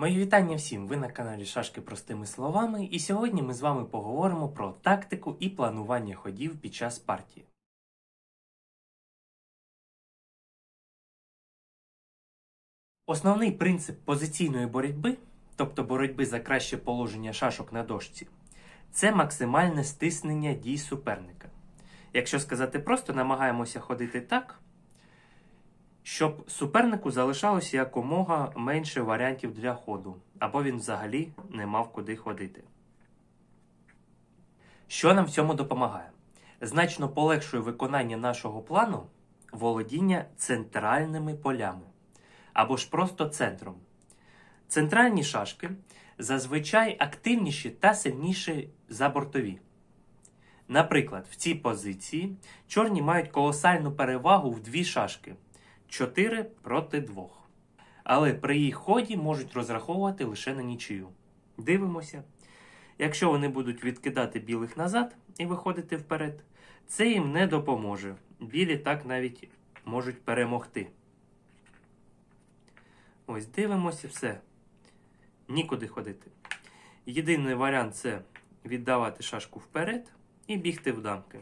Мої вітання всім! Ви на каналі Шашки простими словами, і сьогодні ми з вами поговоримо про тактику і планування ходів під час партії. Основний принцип позиційної боротьби, тобто боротьби за краще положення шашок на дошці, це максимальне стиснення дій суперника. Якщо сказати просто, намагаємося ходити так, щоб супернику залишалося якомога менше варіантів для ходу, або він взагалі не мав куди ходити. Що нам в цьому допомагає? Значно полегшує виконання нашого плану володіння центральними полями або ж просто центром. Центральні шашки зазвичай активніші та сильніші за бортові. Наприклад, в цій позиції чорні мають колосальну перевагу в дві шашки 4 проти 2. Але при їх ході можуть розраховувати лише на нічию. Дивимося. Якщо вони будуть відкидати білих назад і виходити вперед, це їм не допоможе. Білі так навіть можуть перемогти. Ось дивимося все. Нікуди ходити. Єдиний варіант це віддавати шашку вперед і бігти в дамки.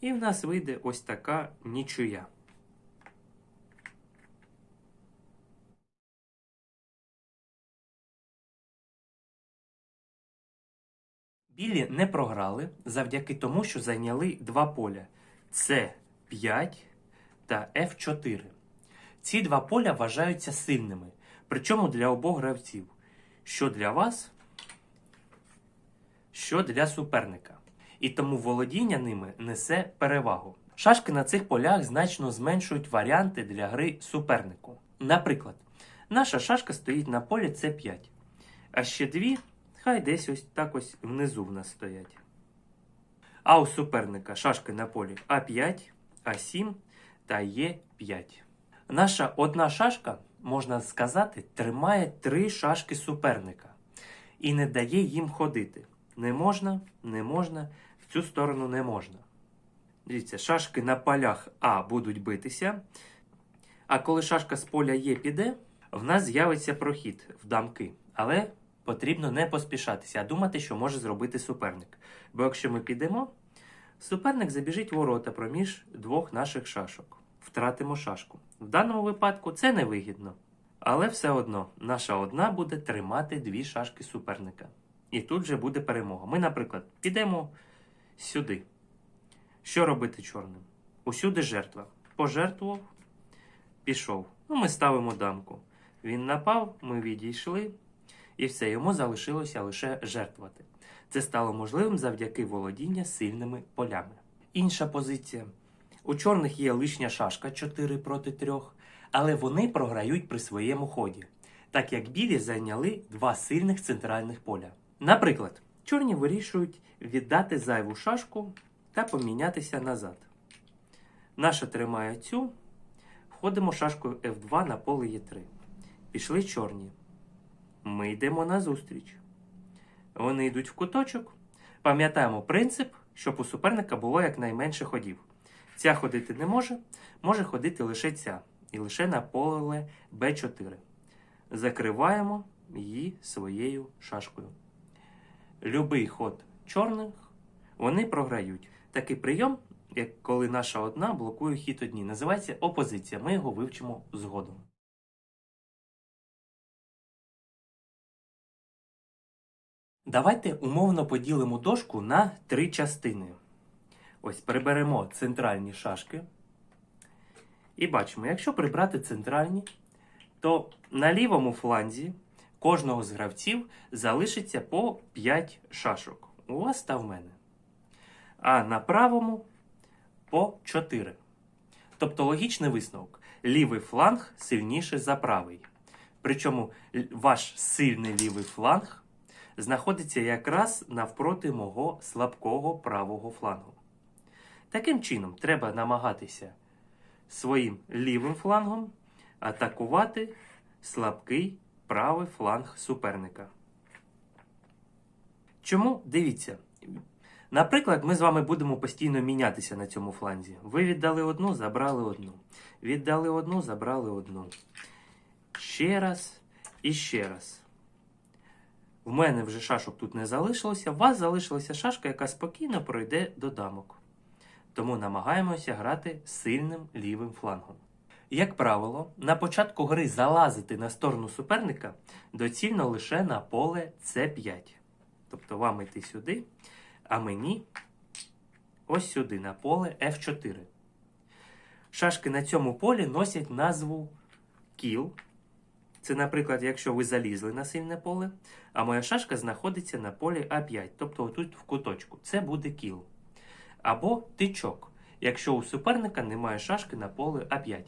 І в нас вийде ось така нічия. Білі не програли завдяки тому, що зайняли два поля С5 та F4. Ці два поля вважаються сильними, причому для обох гравців. Що для вас, що для суперника. І тому володіння ними несе перевагу. Шашки на цих полях значно зменшують варіанти для гри супернику. Наприклад, наша шашка стоїть на полі С5, а ще дві хай десь ось так ось внизу в нас стоять. А у суперника шашки на полі А5, А7 та Е5. Наша одна шашка, можна сказати, тримає три шашки суперника і не дає їм ходити. Не можна, не можна, в цю сторону не можна. Дивіться, шашки на полях А будуть битися. А коли шашка з поля Є піде, в нас з'явиться прохід в дамки. Але потрібно не поспішатися, а думати, що може зробити суперник. Бо якщо ми підемо, суперник забіжить ворота проміж двох наших шашок. Втратимо шашку. В даному випадку це невигідно. Але все одно наша одна буде тримати дві шашки суперника. І тут же буде перемога. Ми, наприклад, підемо сюди. Що робити чорним? Усюди жертва. Пожертвував, пішов. Ну, ми ставимо дамку. Він напав, ми відійшли, і все, йому залишилося лише жертвувати. Це стало можливим завдяки володіння сильними полями. Інша позиція. У чорних є лишня шашка 4 проти 3, але вони програють при своєму ході, так як білі зайняли два сильних центральних поля. Наприклад, чорні вирішують віддати зайву шашку та помінятися назад. Наша тримає цю, входимо шашкою F2 на поле Е3. Пішли чорні. Ми йдемо на зустріч. Вони йдуть в куточок. Пам'ятаємо принцип, щоб у суперника було якнайменше ходів. Ця ходити не може, може ходити лише ця. І лише на поле Б4. Закриваємо її своєю шашкою. Любий ход чорних вони програють. Такий прийом, як коли наша одна блокує хід одні, називається опозиція. Ми його вивчимо згодом. Давайте умовно поділимо дошку на три частини. Ось приберемо центральні шашки. І бачимо, якщо прибрати центральні, то на лівому фланзі кожного з гравців залишиться по 5 шашок. У вас та в мене. А на правому по 4. Тобто логічний висновок. Лівий фланг сильніше за правий. Причому ваш сильний лівий фланг знаходиться якраз навпроти мого слабкого правого флангу. Таким чином, треба намагатися своїм лівим флангом атакувати слабкий правий фланг суперника. Чому? Дивіться. Наприклад, ми з вами будемо постійно мінятися на цьому фланзі. Ви віддали одну, забрали одну. Віддали одну, забрали одну. Ще раз і ще раз. В мене вже шашок тут не залишилося, у вас залишилася шашка, яка спокійно пройде до дамок. Тому намагаємося грати сильним лівим флангом. Як правило, на початку гри залазити на сторону суперника доцільно лише на поле С5. Тобто вам йти сюди, а мені ось сюди, на поле F4. Шашки на цьому полі носять назву кіл. Це, наприклад, якщо ви залізли на сильне поле, а моя шашка знаходиться на полі А5, тобто отут в куточку. Це буде кіл. Або тичок, якщо у суперника немає шашки на полі А5.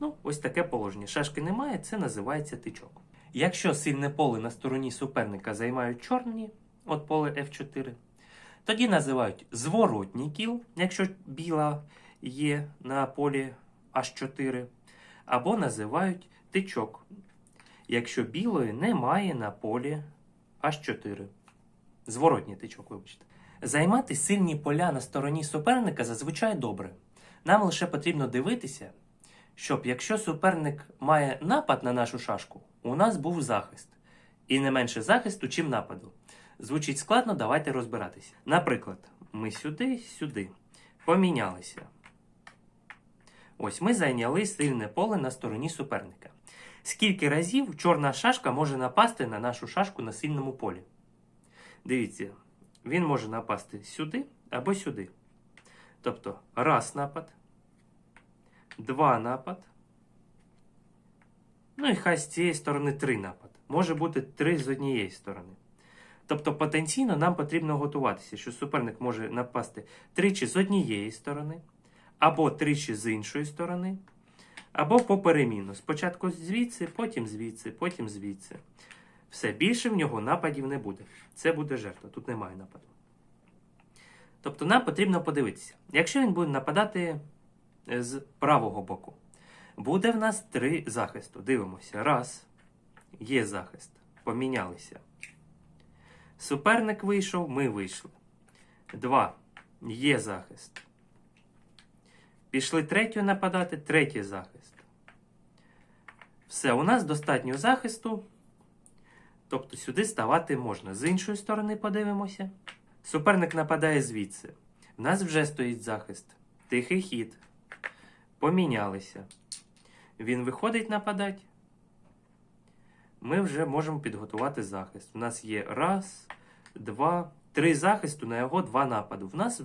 Ну, ось таке положення. Шашки немає, це називається тичок. Якщо сильне поле на стороні суперника займають чорні, от поле F4, тоді називають зворотній кіл, якщо біла є на полі H4, або називають тичок, якщо білої немає на полі H4. Зворотній тичок, вибачте. Займати сильні поля на стороні суперника зазвичай добре. Нам лише потрібно дивитися, щоб якщо суперник має напад на нашу шашку, у нас був захист. І не менше захисту, чим нападу. Звучить складно, давайте розбиратися. Наприклад, ми сюди, сюди. Помінялися. Ось ми зайняли сильне поле на стороні суперника. Скільки разів чорна шашка може напасти на нашу шашку на сильному полі? Дивіться, він може напасти сюди або сюди. Тобто, раз напад, два напад. Ну і хай з цієї сторони три напад. Може бути три з однієї сторони. Тобто потенційно нам потрібно готуватися, що суперник може напасти тричі з однієї сторони, або тричі з іншої сторони, або поперемінно. Спочатку звідси, потім звідси, потім звідси. Все більше в нього нападів не буде. Це буде жертва, тут немає нападу. Тобто нам потрібно подивитися, якщо він буде нападати е, з правого боку, буде в нас три захисту. Дивимося. Раз. Є захист. Помінялися. Суперник вийшов, ми вийшли. Два. Є захист. Пішли третю нападати, третій захист. Все, у нас достатньо захисту. Тобто сюди ставати можна. З іншої сторони подивимося. Суперник нападає звідси. У нас вже стоїть захист. Тихий хід. Помінялися. Він виходить нападати. Ми вже можемо підготувати захист. У нас є раз, два, три захисту, на його два нападу. В нас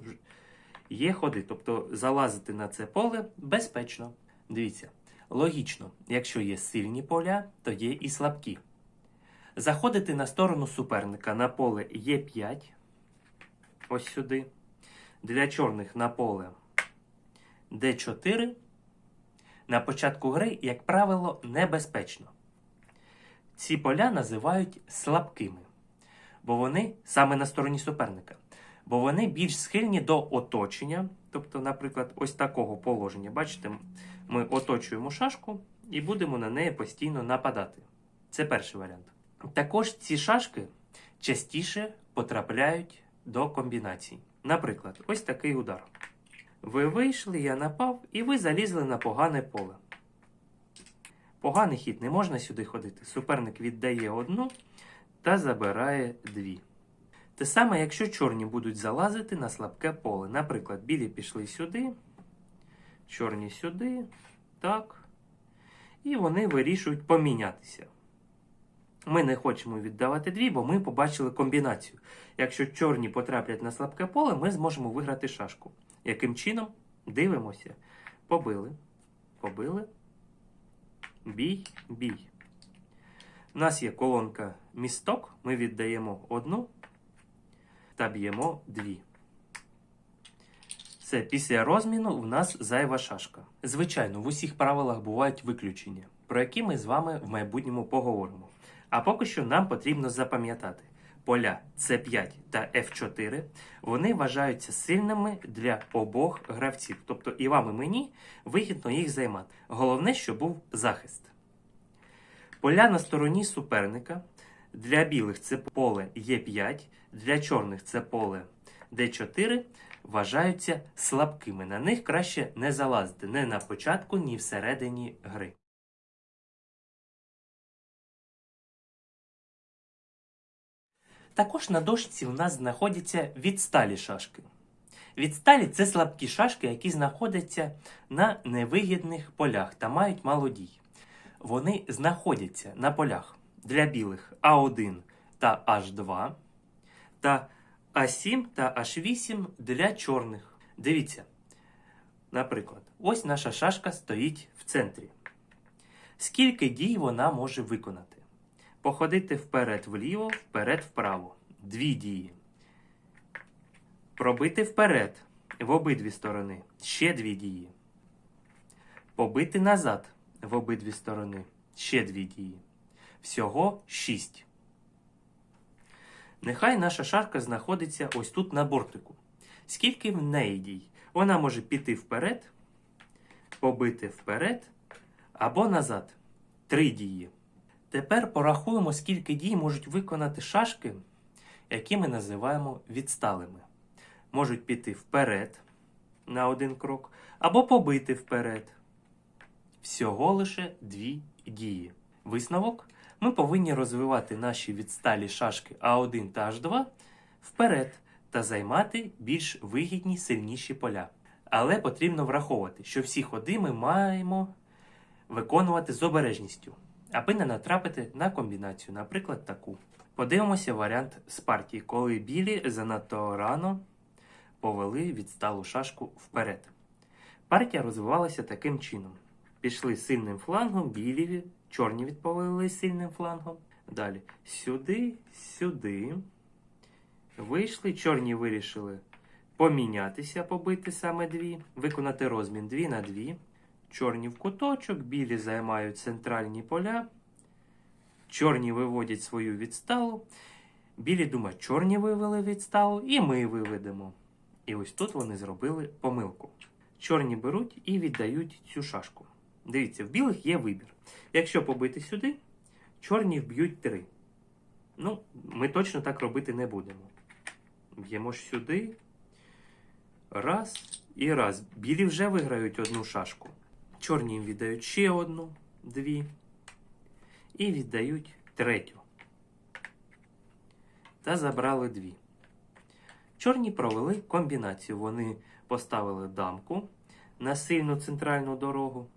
є ходи. Тобто залазити на це поле безпечно. Дивіться, логічно, якщо є сильні поля, то є і слабкі. Заходити на сторону суперника на поле Е5. Ось сюди. Для чорних на поле D4. На початку гри, як правило, небезпечно. Ці поля називають слабкими, бо вони саме на стороні суперника, бо вони більш схильні до оточення. Тобто, наприклад, ось такого положення. Бачите, ми оточуємо шашку і будемо на неї постійно нападати. Це перший варіант. Також ці шашки частіше потрапляють до комбінацій. Наприклад, ось такий удар. Ви вийшли, я напав, і ви залізли на погане поле. Поганий хід не можна сюди ходити. Суперник віддає одну та забирає дві. Те саме, якщо чорні будуть залазити на слабке поле. Наприклад, білі пішли сюди, чорні сюди, так. І вони вирішують помінятися. Ми не хочемо віддавати дві, бо ми побачили комбінацію. Якщо чорні потраплять на слабке поле, ми зможемо виграти шашку. Яким чином? Дивимося. Побили. Побили. Бій, бій. У нас є колонка місток. Ми віддаємо одну та б'ємо дві. Все, після розміну в нас зайва шашка. Звичайно, в усіх правилах бувають виключення, про які ми з вами в майбутньому поговоримо. А поки що нам потрібно запам'ятати. Поля С5 та F4 вони вважаються сильними для обох гравців. Тобто і вам, і мені вигідно їх займати. Головне, щоб був захист. Поля на стороні суперника. Для білих це поле Е5, для чорних це поле Д4 вважаються слабкими. На них краще не залазити ні на початку, ні всередині гри. Також на дошці у нас знаходяться відсталі шашки. Відсталі це слабкі шашки, які знаходяться на невигідних полях та мають мало дій. Вони знаходяться на полях для білих А1 та H2 та А7 та H8 для чорних. Дивіться, наприклад, ось наша шашка стоїть в центрі. Скільки дій вона може виконати? Походити вперед-вліво, вперед-вправо. Дві дії. Пробити вперед в обидві сторони. Ще дві дії. Побити назад в обидві сторони. Ще дві дії. Всього шість. Нехай наша шашка знаходиться ось тут на бортику. Скільки в неї дій? Вона може піти вперед, побити вперед або назад. Три дії. Тепер порахуємо, скільки дій можуть виконати шашки, які ми називаємо відсталими. Можуть піти вперед на один крок, або побити вперед. Всього лише дві дії. Висновок: ми повинні розвивати наші відсталі шашки А1 та H2 вперед та займати більш вигідні сильніші поля. Але потрібно враховувати, що всі ходи ми маємо виконувати з обережністю, аби не натрапити на комбінацію, наприклад, таку. Подивимося варіант з партії, коли білі занадто рано повели відсталу шашку вперед. Партія розвивалася таким чином. Пішли сильним флангом, білі, чорні відповіли сильним флангом. Далі сюди, сюди. Вийшли, чорні вирішили помінятися, побити саме дві, виконати розмін 2 на 2. Чорні в куточок, білі займають центральні поля. Чорні виводять свою відсталу. Білі думають, чорні вивели відсталу, і ми виведемо. І ось тут вони зробили помилку. Чорні беруть і віддають цю шашку. Дивіться, в білих є вибір. Якщо побити сюди, чорні вб'ють три. Ну, ми точно так робити не будемо. Б'ємо ж сюди. Раз і раз. Білі вже виграють одну шашку. Чорні їм віддають ще одну, дві. І віддають третю. Та забрали дві. Чорні провели комбінацію. Вони поставили дамку на сильну центральну дорогу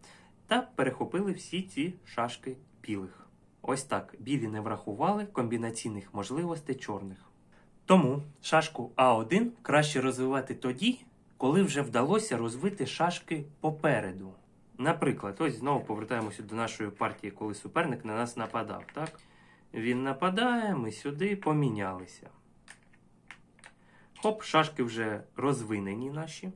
та перехопили всі ці шашки білих. Ось так білі не врахували комбінаційних можливостей чорних. Тому шашку А1 краще розвивати тоді, коли вже вдалося розвити шашки попереду. Наприклад, ось знову повертаємося до нашої партії, коли суперник на нас нападав. Так? Він нападає, ми сюди помінялися. Хоп, шашки вже розвинені наші.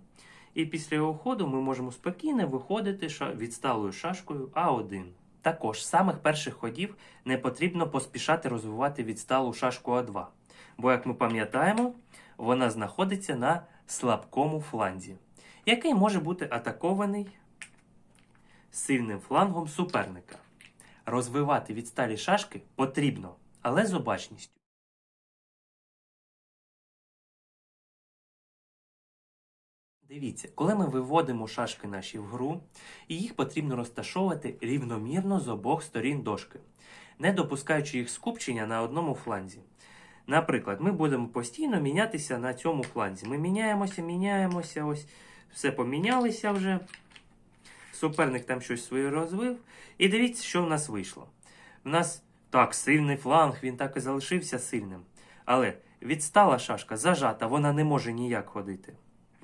І після його ходу ми можемо спокійно виходити відсталою шашкою А1. Також з самих перших ходів не потрібно поспішати розвивати відсталу шашку А2. Бо, як ми пам'ятаємо, вона знаходиться на слабкому фланзі, який може бути атакований сильним флангом суперника. Розвивати відсталі шашки потрібно, але з обачністю. Дивіться, коли ми виводимо шашки наші в гру, їх потрібно розташовувати рівномірно з обох сторін дошки, не допускаючи їх скупчення на одному фланзі. Наприклад, ми будемо постійно мінятися на цьому фланзі. Ми міняємося, міняємося, ось все помінялися вже. Суперник там щось своє розвив. І дивіться, що в нас вийшло. В нас так, сильний фланг, він так і залишився сильним. Але відстала шашка зажата, вона не може ніяк ходити.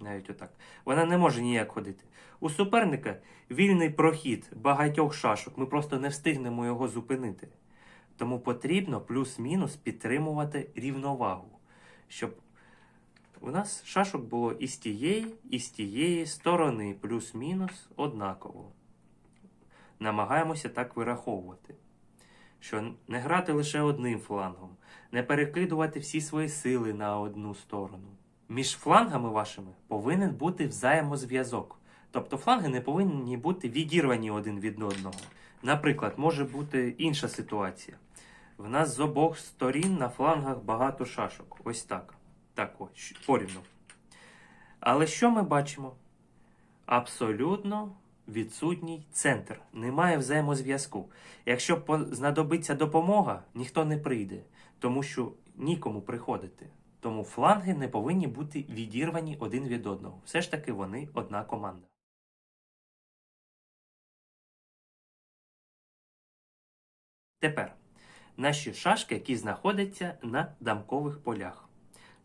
Навіть отак. Вона не може ніяк ходити. У суперника вільний прохід багатьох шашок. Ми просто не встигнемо його зупинити. Тому потрібно плюс-мінус підтримувати рівновагу, щоб у нас шашок було і з тієї, і з тієї сторони, плюс-мінус однаково. Намагаємося так вираховувати, що не грати лише одним флангом, не перекидувати всі свої сили на одну сторону. Між флангами вашими повинен бути взаємозв'язок. Тобто фланги не повинні бути відірвані один від одного. Наприклад, може бути інша ситуація. В нас з обох сторін на флангах багато шашок. Ось так. Так ось, порівну. Але що ми бачимо? Абсолютно відсутній центр. Немає взаємозв'язку. Якщо знадобиться допомога, ніхто не прийде, тому що нікому приходити. Тому фланги не повинні бути відірвані один від одного. Все ж таки вони одна команда. Тепер наші шашки, які знаходяться на дамкових полях.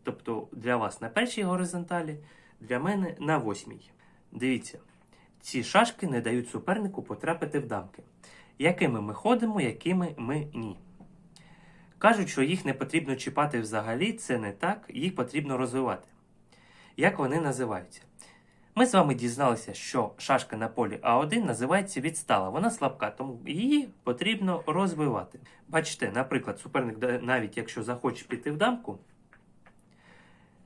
Тобто для вас на першій горизонталі, для мене на восьмій. Дивіться, ці шашки не дають супернику потрапити в дамки. Якими ми ходимо, якими ми ні. Кажуть, що їх не потрібно чіпати взагалі, це не так, їх потрібно розвивати. Як вони називаються? Ми з вами дізналися, що шашка на полі А1 називається відстала. Вона слабка, тому її потрібно розвивати. Бачите, наприклад, суперник, навіть якщо захоче піти в дамку,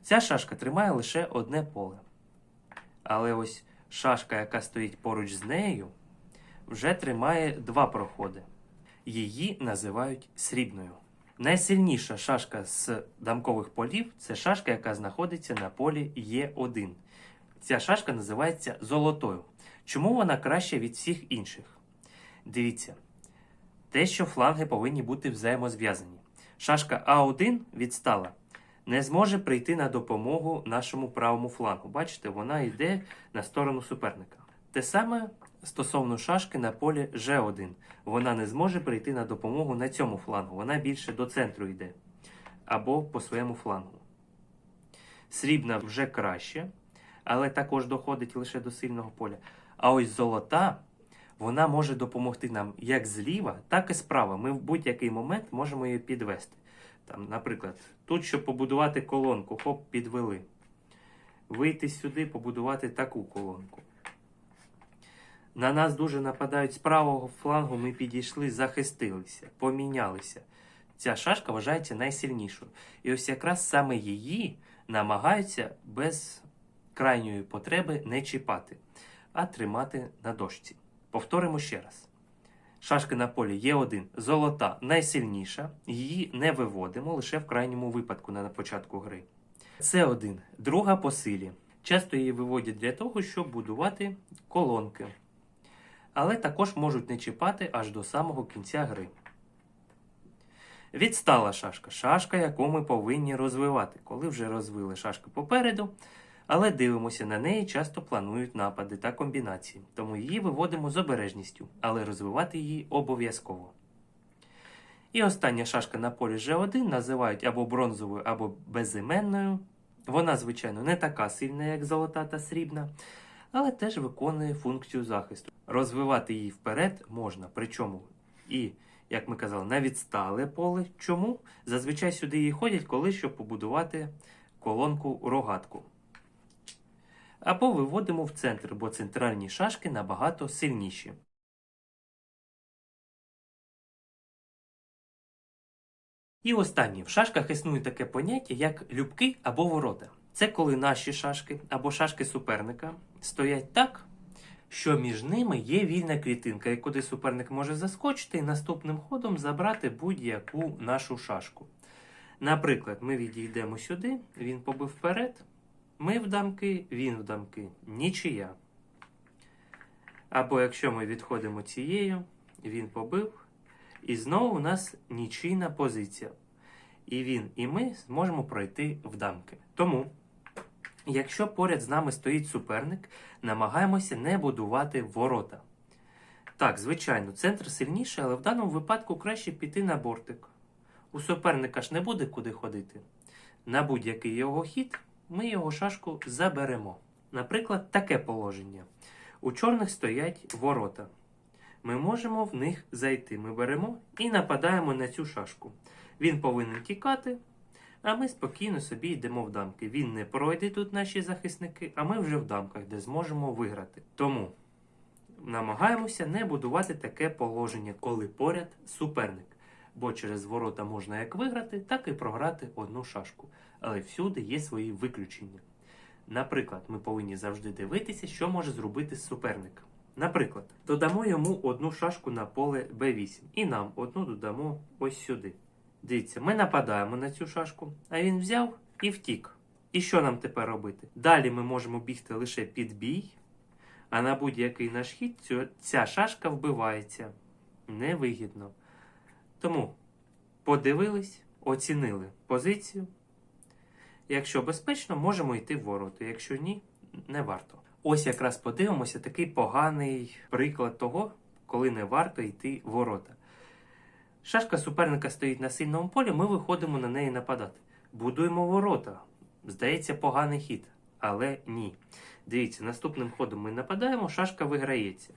ця шашка тримає лише одне поле. Але ось шашка, яка стоїть поруч з нею, вже тримає два проходи. Її називають срібною. Найсильніша шашка з дамкових полів це шашка, яка знаходиться на полі Е1. Ця шашка називається золотою. Чому вона краща від всіх інших? Дивіться, те, що фланги повинні бути взаємозв'язані. Шашка А1 відстала, не зможе прийти на допомогу нашому правому флангу. Бачите, вона йде на сторону суперника. Те саме стосовно шашки на полі G1. Вона не зможе прийти на допомогу на цьому флангу. Вона більше до центру йде. Або по своєму флангу. Срібна вже краще, але також доходить лише до сильного поля. А ось золота, вона може допомогти нам як зліва, так і справа. Ми в будь-який момент можемо її підвести. Там, наприклад, тут, щоб побудувати колонку, хоп, підвели. Вийти сюди, побудувати таку колонку. На нас дуже нападають з правого флангу, ми підійшли, захистилися, помінялися. Ця шашка вважається найсильнішою. І ось якраз саме її намагаються без крайньої потреби не чіпати, а тримати на дошці. Повторимо ще раз. Шашки на полі є один золота найсильніша, її не виводимо лише в крайньому випадку на початку гри. Це один друга по силі. Часто її виводять для того, щоб будувати колонки. Але також можуть не чіпати аж до самого кінця гри. Відстала шашка. Шашка, яку ми повинні розвивати. Коли вже розвили шашку попереду, але дивимося на неї, часто планують напади та комбінації. Тому її виводимо з обережністю, але розвивати її обов'язково. І остання шашка на полі G1 називають або бронзовою, або безіменною. Вона, звичайно, не така сильна, як золота та срібна, але теж виконує функцію захисту. Розвивати її вперед можна, причому і, як ми казали, на відстале поле. Чому? Зазвичай сюди її ходять, коли щоб побудувати колонку рогатку. Або виводимо в центр, бо центральні шашки набагато сильніші. І останнє. В шашках існує таке поняття, як любки або ворота. Це коли наші шашки або шашки суперника стоять так, що між ними є вільна клітинка, і куди суперник може заскочити і наступним ходом забрати будь-яку нашу шашку. Наприклад, ми відійдемо сюди, він побив вперед, ми в дамки, він в дамки. Нічия. Або якщо ми відходимо цією, він побив, і знову у нас нічийна позиція. І він, і ми зможемо пройти в дамки. Тому, якщо поряд з нами стоїть суперник, намагаємося не будувати ворота. Так, звичайно, центр сильніший, але в даному випадку краще піти на бортик. У суперника ж не буде куди ходити. На будь-який його хід ми його шашку заберемо. Наприклад, таке положення. У чорних стоять ворота. Ми можемо в них зайти. Ми беремо і нападаємо на цю шашку. Він повинен тікати, а ми спокійно собі йдемо в дамки. Він не пройде тут наші захисники, а ми вже в дамках, де зможемо виграти. Тому намагаємося не будувати таке положення, коли поряд суперник. Бо через ворота можна як виграти, так і програти одну шашку. Але всюди є свої виключення. Наприклад, ми повинні завжди дивитися, що може зробити суперник. Наприклад, додамо йому одну шашку на поле Б8 і нам одну додамо ось сюди. Дивіться, ми нападаємо на цю шашку, а він взяв і втік. І що нам тепер робити? Далі ми можемо бігти лише під бій, а на будь-який наш хід ця шашка вбивається. Невигідно. Тому подивились, оцінили позицію. Якщо безпечно, можемо йти в ворота. Якщо ні, не варто. Ось якраз подивимося такий поганий приклад того, коли не варто йти в ворота. Шашка суперника стоїть на сильному полі, ми виходимо на неї нападати. Будуємо ворота. Здається, поганий хід, але ні. Дивіться, наступним ходом ми нападаємо, шашка виграється.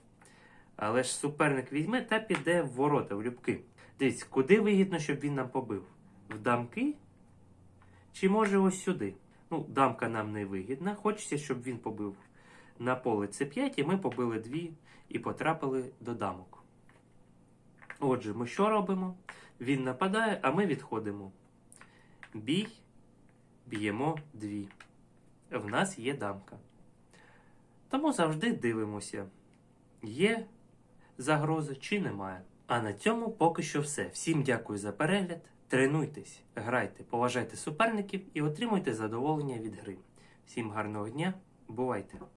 Але ж суперник візьме та піде в ворота, в любки. Дивіться, куди вигідно, щоб він нам побив? В дамки? Чи може ось сюди? Ну, дамка нам не вигідна. Хочеться, щоб він побив на поле С5, і ми побили дві і потрапили до дамок. Отже, ми що робимо? Він нападає, а ми відходимо. Бій, б'ємо дві. В нас є дамка. Тому завжди дивимося, є загроза чи немає. А на цьому поки що все. Всім дякую за перегляд. Тренуйтесь, грайте, поважайте суперників і отримуйте задоволення від гри. Всім гарного дня, бувайте!